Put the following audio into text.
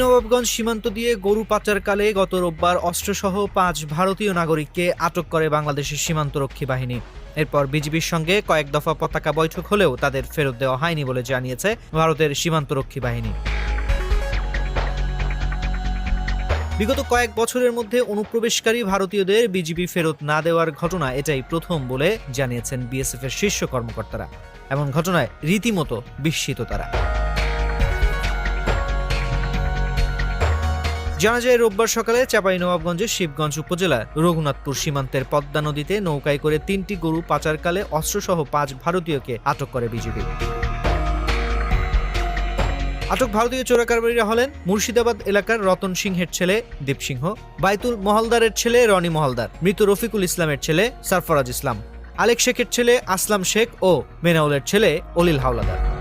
নবাবগঞ্জ সীমান্ত দিয়ে গরু পাচারকালে গত রোববার অস্ত্রসহ পাঁচ ভারতীয় নাগরিককে আটক করে বাংলাদেশের সীমান্তরক্ষী বাহিনী। এরপর বিজিবির সঙ্গে কয়েক দফা পতাকা বৈঠক হলেও তাদের ফেরত দেওয়া হয়নি বলে জানিয়েছে ভারতের সীমান্তরক্ষী বাহিনী। বিগত কয়েক বছরের মধ্যে অনুপ্রবেশকারী ভারতীয়দের বিজিবি ফেরত না দেওয়ার ঘটনা এটাই প্রথম বলে জানিয়েছেন বিএসএফ এর শীর্ষ কর্মকর্তারা। এমন ঘটনায় রীতিমতো বিস্মিত তারা। জানা যায়, রোববার সকালে চাঁপাইনবাবগঞ্জের শিবগঞ্জ উপজেলার রঘুনাথপুর সীমান্তের পদ্মা নদীতে নৌকায় করে তিনটি গরু পাচারকালে অস্ত্রসহ পাঁচ ভারতীয়কে আটক করে বিজিবি। আটক ভারতীয় চোরাকারবারীরা হলেন মুর্শিদাবাদ এলাকার রতন সিংহের ছেলে দীপ সিংহ, বাইতুল মহলদারের ছেলে রনি মহলদার, মৃত রফিকুল ইসলামের ছেলে সারফরাজ ইসলাম, আলেক শেখের ছেলে আসলাম শেখ ও মেনাউলের ছেলে অলিল হাওলাদার।